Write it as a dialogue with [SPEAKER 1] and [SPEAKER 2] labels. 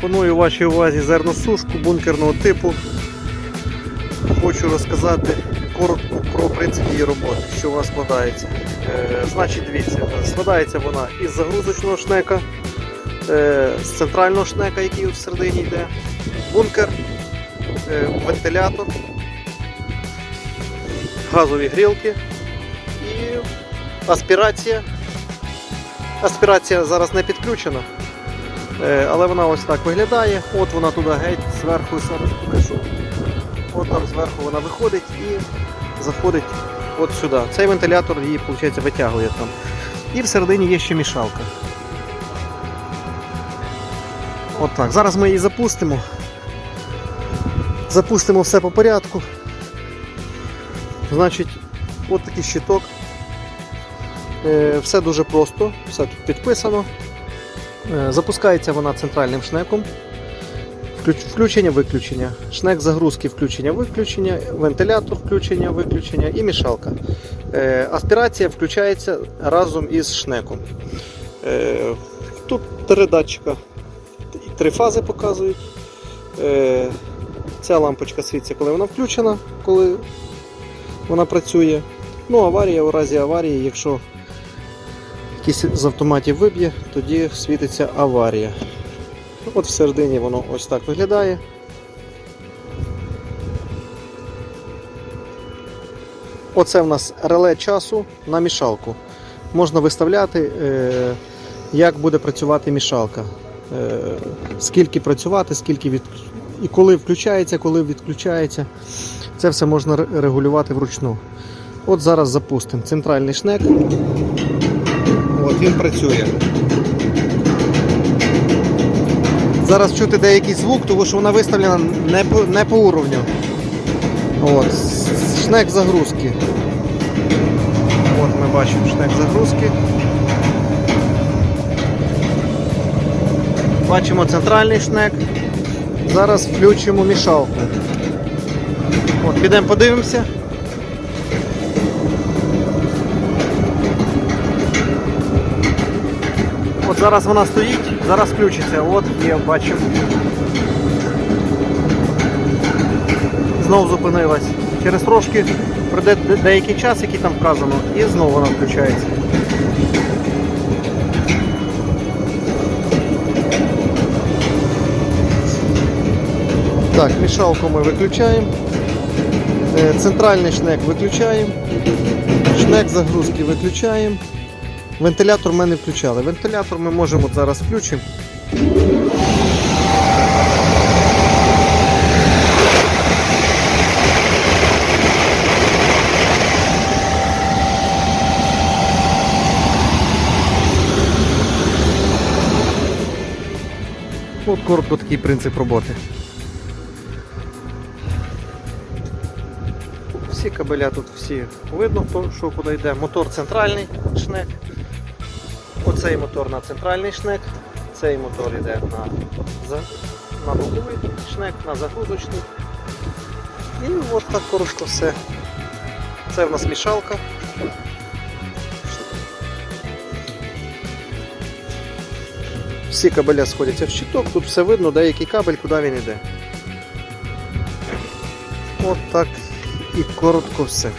[SPEAKER 1] Пропоную вашій увазі зерносушку бункерного типу. Хочу розказати коротко про принцип її роботи, що у вас складається. Е, значить, дивіться, складається вона із загрузочного шнека, е, з центрального шнека, який в середині йде, бункер, е, вентилятор, газові грілки і аспірація. Аспірація зараз не підключена. Е, Але вона ось так виглядає. От вона туди геть, зверху зараз покажу. От там зверху вона виходить і заходить от сюди. Цей вентилятор її виходить, витягує там. І всередині є ще мішалка. От так. Зараз ми її запустимо. Запустимо все по порядку. Значить, от такий щиток. Е, Все дуже просто, все тут підписано. Е, Запускається вона центральним шнеком. Включення-виключення. Шнек загрузки включення-виключення, вентилятор включення, виключення і мішалка. Е, Аспірація включається разом із шнеком. Е, Тут три датчика, три фази показують. Ця лампочка світиться, коли вона включена, коли вона працює. Ну, аварія у разі аварії, якщо якийсь з автоматів виб'є, тоді світиться аварія. От всередині воно ось так виглядає. Оце в нас реле часу на мішалку. Можна виставляти, е, як буде працювати мішалка. Е, скільки працювати, скільки від... і коли включається, коли відключається. Це все можна регулювати вручну. От зараз запустимо центральний шнек. От він працює. Зараз чути деякий звук, тому що вона виставлена не по, не по уровню. От. Шнек загрузки. От ми бачимо шнек загрузки. Бачимо центральний шнек. Зараз включимо мішалку. От, підемо подивимося. От зараз вона стоїть, зараз включиться. От є, бачимо. Знову зупинилась. Через трошки пройде деякий час, який там вказано, і знову вона включається. Так, мішалку ми виключаємо. Е, Центральний шнек виключаємо. Шнек загрузки виключаємо. Вентилятор ми не включали. Вентилятор ми можемо зараз включимо. От коротко такий принцип роботи. Всі кабеля тут всі видно, хто що куди йде. Мотор центральний шнек. Оцей мотор на центральний шнек, цей мотор йде на, на боковий шнек, на загрузочний. І от так коротко все. Це в нас мішалка. Всі кабеля сходяться в щиток, тут все видно, де який кабель, куди він йде. От так і коротко все.